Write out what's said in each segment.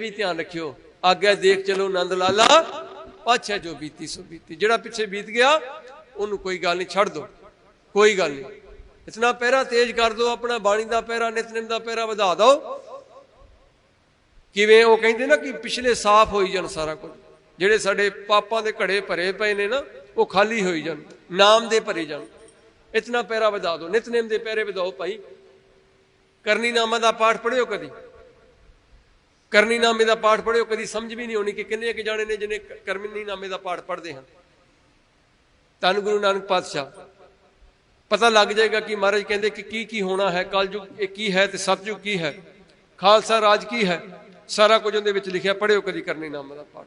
ਵੀ ਧਿਆਨ ਰੱਖਿਓ। ਆਗਿਆ ਦੇਖ ਚਲੋ ਨੰਦ ਲਾਲਾ। ਪਾਛਾ ਜੋ ਬੀਤੀ ਸੋ ਬੀਤੀ। ਜਿਹੜਾ ਪਿੱਛੇ ਬੀਤ ਗਿਆ, ਉਹਨੂੰ ਕੋਈ ਗੱਲ ਨਹੀਂ, ਛੱਡ ਦੋ। ਕੋਈ ਗੱਲ ਨਹੀਂ। ਇਤਨਾ ਪਹਿਰਾ ਤੇਜ਼ ਕਰ ਦੋ, ਆਪਣਾ ਬਾਣੀ ਦਾ ਪਹਿਰਾ, ਨਿਤਨੇਮ ਦਾ ਪਹਿਰਾ ਵਧਾ ਦਿਓ ਕਿਵੇਂ ਉਹ ਕਹਿੰਦੇ ਨਾ ਕਿ ਪਿਛਲੇ ਸਾਫ਼ ਹੋਈ ਜਾਣ ਸਾਰਾ ਕੁਝ। ਜਿਹੜੇ ਸਾਡੇ ਪਾਪਾਂ ਦੇ ਘੜੇ ਭਰੇ ਪਏ ਨੇ ਨਾ, ਉਹ ਖਾਲੀ ਹੋਈ ਜਾਣ। ਨਾਮ ਦੇ ਭਰੇ ਜਾਣ। ਇਤਨਾ ਪਹਿਰਾ ਵਧਾ ਦਿਓ ਨਿਤਨੇਮ ਦੇ ਪਹਿਰੇ ਵਧਾਓ ਭਾਈ। ਕਰਨੀ ਨਾਮਾ ਦਾ ਪਾਠ ਪੜ੍ਹਿਓ ਕਦੀ? ਕਰਨੀ ਨਾਮੇ ਦਾ ਪਾਠ ਪੜ੍ਹਿਓ, ਕਦੀ ਸਮਝ ਵੀ ਨਹੀਂ ਆਉਣੀ ਕਿ ਕਿੰਨੇ ਕਿ ਜਾਣੇ ਨੇ ਜਿਹਨੇ ਕਰਮਨੀ ਨਾਮੇ ਦਾ ਪਾਠ ਪੜ੍ਹਦੇ ਹਨ। ਧੰਨ ਗੁਰੂ ਨਾਨਕ ਪਾਤਸ਼ਾਹ। ਪਤਾ ਲੱਗ ਜਾਏਗਾ ਕਿ ਮਹਾਰਾਜ ਕਹਿੰਦੇ ਕਿ ਕੀ ਕੀ ਹੋਣਾ ਹੈ, ਕਲਯੁਗ ਇਹ ਕੀ ਹੈ ਤੇ ਸਤਯੁਗ ਕੀ ਹੈ, ਖਾਲਸਾ ਰਾਜ ਕੀ ਹੈ, ਸਾਰਾ ਕੁਝ ਉਹਦੇ ਵਿੱਚ ਲਿਖਿਆ, ਪੜ੍ਹਿਓ ਕਦੀ ਕਰਨੀ ਨਾਮੇ ਦਾ ਪਾਠ।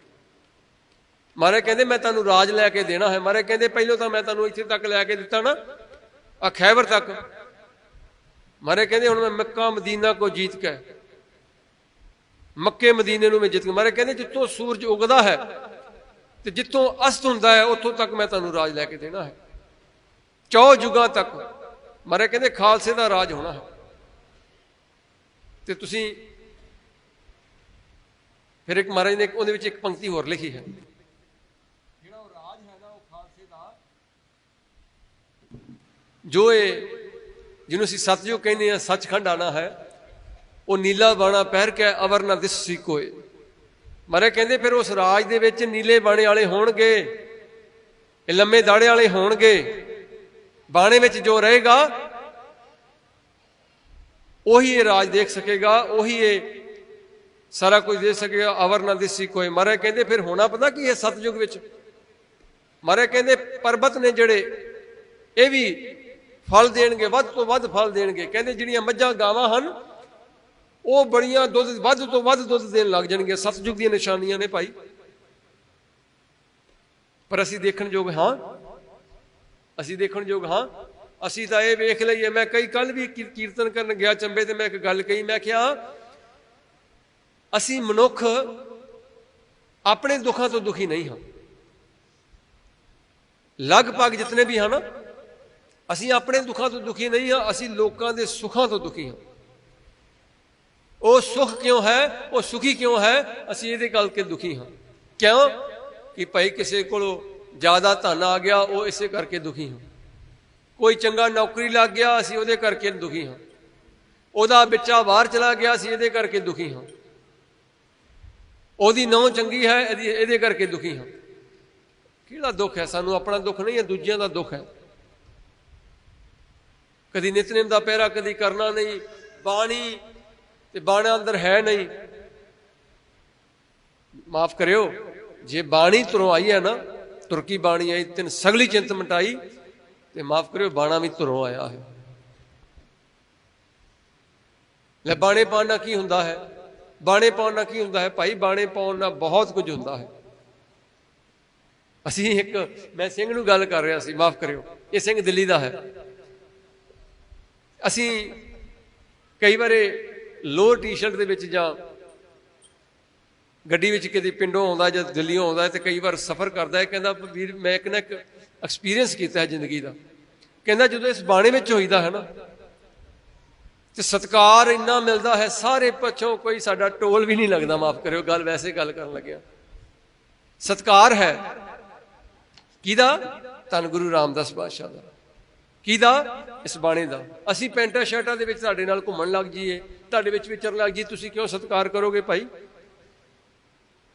ਮਹਾਰਾਜ ਕਹਿੰਦੇ ਮੈਂ ਤੁਹਾਨੂੰ ਰਾਜ ਲੈ ਕੇ ਦੇਣਾ ਹੈ। ਮਹਾਰਾਜ ਕਹਿੰਦੇ ਪਹਿਲਾਂ ਤਾਂ ਮੈਂ ਤੁਹਾਨੂੰ ਇੱਥੇ ਤੱਕ ਲੈ ਕੇ ਦਿੱਤਾ ਨਾ, ਆ ਖੈਬਰ ਤੱਕ। ਮਹਾਰਾਜ ਕਹਿੰਦੇ ਹੁਣ ਮੈਂ ਮੱਕਾ ਮਦੀਨਾ ਕੋ ਜੀਤ ਕੇ। ਮੱਕੇ ਮਦੀਨੇ ਨੂੰ ਮੈਂ ਜਿੱਤ ਕੇ ਮਾਰੇ ਕਹਿੰਦੇ ਜਿੱਥੋਂ ਸੂਰਜ ਉਗਦਾ ਹੈ ਤੇ ਜਿੱਥੋਂ ਅਸਤ ਹੁੰਦਾ ਹੈ ਉੱਥੋਂ ਤੱਕ ਮੈਂ ਤੁਹਾਨੂੰ ਰਾਜ ਲੈ ਕੇ ਦੇਣਾ ਹੈ। ਚੌ ਜੁਗਾਂ ਤੱਕ ਮਾਰੇ ਕਹਿੰਦੇ ਖਾਲਸੇ ਦਾ ਰਾਜ ਹੋਣਾ ਹੈ। ਤੇ ਤੁਸੀਂ ਫਿਰ ਇੱਕ ਮਹਾਰਾਜ ਨੇ ਉਹਦੇ ਵਿੱਚ ਇੱਕ ਪੰਕਤੀ ਹੋਰ ਲਿਖੀ ਹੈ। ਜਿਹੜਾ ਉਹ ਰਾਜ ਹੈਗਾ ਉਹ ਖਾਲਸੇ ਦਾ। ਜੋ ਇਹ ਜਿਹਨੂੰ ਅਸੀਂ ਸਤਜੁਗ ਕਹਿੰਦੇ ਆ ਸੱਚਖੰਡ ਆਣਾ ਹੈ। ਉਹ ਨੀਲਾ ਬਾਣਾ ਪਹਿਰ ਕੇ ਅਵਰ ਨਾ ਦਿਸੀ ਕੋਏ ਮਾਰੇ ਕਹਿੰਦੇ ਫਿਰ ਉਸ ਰਾਜ ਦੇ ਵਿੱਚ ਨੀਲੇ ਬਾਣੇ ਵਾਲੇ ਹੋਣਗੇ, ਇਹ ਲੰਮੇ ਦਾੜੇ ਵਾਲੇ ਹੋਣਗੇ। ਬਾਣੇ ਵਿੱਚ ਜੋ ਰਹੇਗਾ, ਉਹੀ ਇਹ ਰਾਜ ਦੇਖ ਸਕੇਗਾ, ਉਹੀ ਇਹ ਸਾਰਾ ਕੁਝ ਦੇ ਸਕੇਗਾ, ਅਵਰ ਨਾ ਦਿਸੀ ਕੋਏ ਮਾਰੇ ਕਹਿੰਦੇ ਫਿਰ ਹੋਣਾ ਪਤਾ ਕੀ ਇਹ ਸਤਜੁਗ ਵਿੱਚ? ਮਾਰੇ ਕਹਿੰਦੇ ਪਰਬਤ ਨੇ ਜਿਹੜੇ, ਇਹ ਵੀ ਫਲ ਦੇਣਗੇ, ਵੱਧ ਤੋਂ ਵੱਧ ਫਲ ਦੇਣਗੇ। ਕਹਿੰਦੇ ਜਿਹੜੀਆਂ ਮੱਝਾਂ ਗਾਵਾਂ ਹਨ ਉਹ ਬੜੀਆਂ ਦੁੱਧ, ਵੱਧ ਤੋਂ ਵੱਧ ਦੁੱਧ ਦੇਣ ਲੱਗ ਜਾਣਗੇ। ਸਤਜੁਗ ਦੀਆਂ ਨਿਸ਼ਾਨੀਆਂ ਨੇ ਭਾਈ। ਪਰ ਅਸੀਂ ਦੇਖਣ ਯੋਗ ਹਾਂ। ਅਸੀਂ ਦੇਖਣ ਯੋਗ ਹਾਂ। ਅਸੀਂ ਤਾਂ ਇਹ ਵੇਖ ਲਈਏ, ਮੈਂ ਕਈ ਕੱਲ ਵੀ ਕੀਰਤਨ ਕਰਨ ਗਿਆ ਚੰਬੇ ਤੇ ਮੈਂ ਇੱਕ ਗੱਲ ਕਹੀ, ਮੈਂ ਕਿਹਾ, ਅਸੀਂ ਮਨੁੱਖ ਆਪਣੇ ਦੁੱਖਾਂ ਤੋਂ ਦੁਖੀ ਨਹੀਂ ਹਾਂ। ਲਗਭਗ ਜਿਤਨੇ ਵੀ ਹਨ ਅਸੀਂ ਆਪਣੇ ਦੁੱਖਾਂ ਤੋਂ ਦੁਖੀ ਨਹੀਂ ਹਾਂ, ਅਸੀਂ ਲੋਕਾਂ ਦੇ ਸੁੱਖਾਂ ਤੋਂ ਦੁਖੀ ਹਾਂ। ਉਹ ਸੁਖ ਕਿਉਂ ਹੈ? ਉਹ ਸੁਖੀ ਕਿਉਂ ਹੈ? ਅਸੀਂ ਇਹਦੇ ਗੱਲ ਕੇ ਦੁਖੀ ਹਾਂ। ਕਿਉਂ? ਕਿ ਭਾਈ ਕਿਸੇ ਕੋਲੋਂ ਜ਼ਿਆਦਾ ਧਨ ਆ ਗਿਆ, ਉਹ ਇਸੇ ਕਰਕੇ ਦੁਖੀ ਹਾਂ। ਕੋਈ ਚੰਗਾ ਨੌਕਰੀ ਲੱਗ ਗਿਆ, ਅਸੀਂ ਉਹਦੇ ਕਰਕੇ ਦੁਖੀ ਹਾਂ। ਉਹਦਾ ਬੱਚਾ ਬਾਹਰ ਚਲਾ ਗਿਆ, ਅਸੀਂ ਇਹਦੇ ਕਰਕੇ ਦੁਖੀ ਹਾਂ। ਉਹਦੀ ਨੌ ਚੰਗੀ ਹੈ, ਇਹਦੀ ਇਹਦੇ ਕਰਕੇ ਦੁਖੀ ਹਾਂ। ਕਿਹੜਾ ਦੁੱਖ ਹੈ? ਸਾਨੂੰ ਆਪਣਾ ਦੁੱਖ ਨਹੀਂ ਹੈ, ਦੂਜਿਆਂ ਦਾ ਦੁੱਖ ਹੈ। ਕਦੀ ਨਿਤਨੇਮ ਦਾ ਪਹਿਰਾ, ਕਦੀ ਕਰਨਾ ਨਹੀਂ, ਬਾਣੀ ਤੇ ਬਾਣਾ ਅੰਦਰ ਹੈ ਨਹੀਂ। ਮਾਫ ਕਰਿਓ, ਜੇ ਬਾਣੀ ਤੁਰੋਂ ਆਈ ਹੈ ਨਾ, ਤੁਰਕੀ ਬਾਣੀ ਆਈ, ਤਿੰਨ ਸਗਲੀ ਚਿੰਤ ਮਟਾਈ, ਤੇ ਮਾਫ ਕਰਿਓ, ਬਾਣਾ ਵੀ ਤੁਰੋਂ ਆਇਆ ਹੈ। ਲੈ ਬਾਣੇ ਪਾਉਣ ਨਾਲ ਕੀ ਹੁੰਦਾ ਹੈ? ਬਾਣੇ ਪਾਉਣ ਨਾਲ ਕੀ ਹੁੰਦਾ ਹੈ? ਭਾਈ ਬਾਣੇ ਪਾਉਣ ਨਾਲ ਬਹੁਤ ਕੁਝ ਹੁੰਦਾ ਹੈ। ਅਸੀਂ ਇੱਕ, ਮੈਂ ਸਿੰਘ ਨੂੰ ਗੱਲ ਕਰ ਰਿਹਾ ਸੀ, ਮਾਫ ਕਰਿਓ, ਇਹ ਸਿੰਘ ਦਿੱਲੀ ਦਾ ਹੈ। ਅਸੀਂ ਕਈ ਵਾਰੇ ਲੋਅਰ ਟੀ-ਸ਼ਰਟ ਦੇ ਵਿੱਚ ਜਾਂ ਗੱਡੀ ਵਿੱਚ ਕਿਤੇ ਪਿੰਡੋਂ ਆਉਂਦਾ ਜਾਂ ਦਿੱਲੀੋਂ ਆਉਂਦਾ ਤੇ ਕਈ ਵਾਰ ਸਫ਼ਰ ਕਰਦਾ ਹੈ, ਕਹਿੰਦਾ ਵੀਰ, ਮੈਂ ਇੱਕ ਨਾ ਇੱਕ ਐਕਸਪੀਰੀਅੰਸ ਕੀਤਾ ਹੈ ਜ਼ਿੰਦਗੀ ਦਾ। ਕਹਿੰਦਾ ਜਦੋਂ ਇਸ ਬਾਣੇ ਵਿੱਚ ਹੋਈਦਾ ਹੈ ਨਾ, ਤੇ ਸਤਕਾਰ ਇੰਨਾ ਮਿਲਦਾ ਹੈ, ਸਾਰੇ ਪੱਛੋਂ ਕੋਈ ਸਾਡਾ ਟੋਲ ਵੀ ਨਹੀਂ ਲੱਗਦਾ, ਮਾਫ ਕਰਿਓ, ਗੱਲ ਵੈਸੇ ਗੱਲ ਕਰਨ ਲੱਗਿਆ। ਸਤਕਾਰ ਹੈ। ਕਿਹਦਾ ਧੰਨ ਗੁਰੂ ਰਾਮਦਾਸ ਪਾਤਸ਼ਾਹ ਦਾ। ਕਿਹਦਾ ਇਸ ਬਾਣੇ ਦਾ। ਅਸੀਂ ਪੈਂਟਾ ਸ਼ਰਟਾਂ ਦੇ ਵਿੱਚ ਸਾਡੇ ਨਾਲ ਘੁੰਮਣ ਲੱਗ ਜਾਈਏ ਤੁਹਾਡੇ ਵਿੱਚ ਵਿਚਰਨ ਲੱਗ ਜੀ, ਤੁਸੀਂ ਕਿਉਂ ਸਤਿਕਾਰ ਕਰੋਗੇ ਭਾਈ?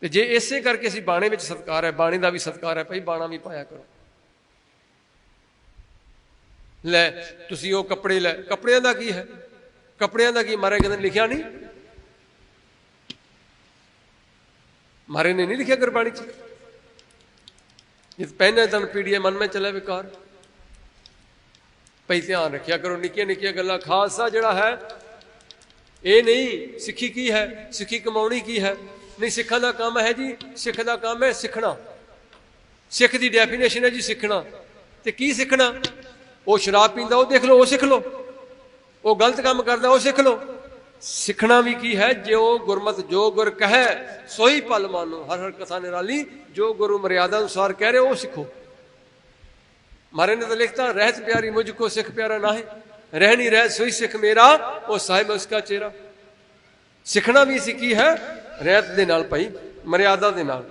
ਤੇ ਜੇ ਇਸੇ ਕਰਕੇ ਅਸੀਂ ਬਾਣੇ ਵਿੱਚ ਸਤਿਕਾਰ ਹੈ, ਬਾਣੇ ਦਾ ਵੀ ਸਤਿਕਾਰ ਹੈ ਭਾਈ, ਬਾਣਾ ਵੀ ਪਾਇਆ ਕਰੋ। ਲੈ, ਤੁਸੀਂ ਉਹ ਕੱਪੜੇ ਲੈ, ਕੱਪੜਿਆਂ ਦਾ ਕੀ ਹੈ? ਕੱਪੜਿਆਂ ਦਾ ਕੀ ਮਾਰੇ ਕਹਿੰਦੇ ਲਿਖਿਆ ਨਹੀਂ? ਮਾਰੇ ਨੇ ਨਹੀਂ ਲਿਖਿਆ ਗੁਰਬਾਣੀ ਚ? ਜਿਤ ਪਹਿਨੇ ਤਨ ਪੀੜੀਏ ਮਨ ਵਿੱਚ ਚਲੇ ਵਿਕਾਰ। ਭਈ ਧਿਆਨ ਰੱਖਿਆ ਕਰੋ ਨਿੱਕੀਆਂ ਨਿੱਕੀਆਂ ਗੱਲਾਂ, ਖਾਲਸਾ ਜਿਹੜਾ ਹੈ ਇਹ ਨਹੀਂ ਸਿੱਖੀ ਕੀ ਹੈ? ਸਿੱਖੀ ਕਮਾਉਣੀ ਕੀ ਹੈ? ਨਹੀਂ ਸਿੱਖਾਂ ਦਾ ਕੰਮ ਹੈ ਜੀ ਸਿੱਖ ਦਾ ਕੰਮ ਹੈ ਸਿੱਖਣਾ। ਸਿੱਖ ਦੀ ਡੈਫੀਨੇਸ਼ਨ ਹੈ ਜੀ ਸਿੱਖਣਾ। ਤੇ ਕੀ ਸਿੱਖਣਾ? ਉਹ ਸ਼ਰਾਬ ਪੀਂਦਾ, ਉਹ ਦੇਖ ਲਓ, ਉਹ ਸਿੱਖ ਲਓ। ਉਹ ਗਲਤ ਕੰਮ ਕਰਦਾ, ਉਹ ਸਿੱਖ ਲਓ। ਸਿੱਖਣਾ ਵੀ ਕੀ ਹੈ? ਜੋ ਗੁਰਮਤ ਜੋ ਗੁਰ ਕਹੈ ਸੋਈ ਪਲ ਮਾਨੋ। ਹਰ ਹਰ ਕਥਾ ਨਿਰਾਲੀ, ਜੋ ਗੁਰੂ ਮਰਿਆਦਾ ਅਨੁਸਾਰ ਕਹਿ ਰਹੇ, ਉਹ ਸਿੱਖੋ। ਮਾਰੇ ਨੇ ਤਾਂ ਲਿਖਤਾ, ਰਹਿਤ ਪਿਆਰੀ ਮੁਝ ਕੋ ਸਿੱਖ ਪਿਆਰਾ ਨਾਹੀ। ਰਹਿਣੀ ਰਹਿ, ਸੋਈ ਸਿੱਖ ਮੇਰਾ, ਉਹ ਸਾਹਿਬ ਉਸਕਾ ਚਿਹਰਾ। ਸਿੱਖਣਾ ਵੀ ਸਿੱਖੀ ਹੈ? ਰਹਿਤ ਦੇ ਨਾਲ ਭਾਈ, ਮਰਿਆਦਾ ਦੇ ਨਾਲ।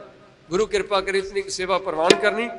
ਗੁਰੂ ਕਿਰਪਾ ਕਰੇ ਇਤਨੀ ਸੇਵਾ ਪ੍ਰਵਾਨ ਕਰਨੀ।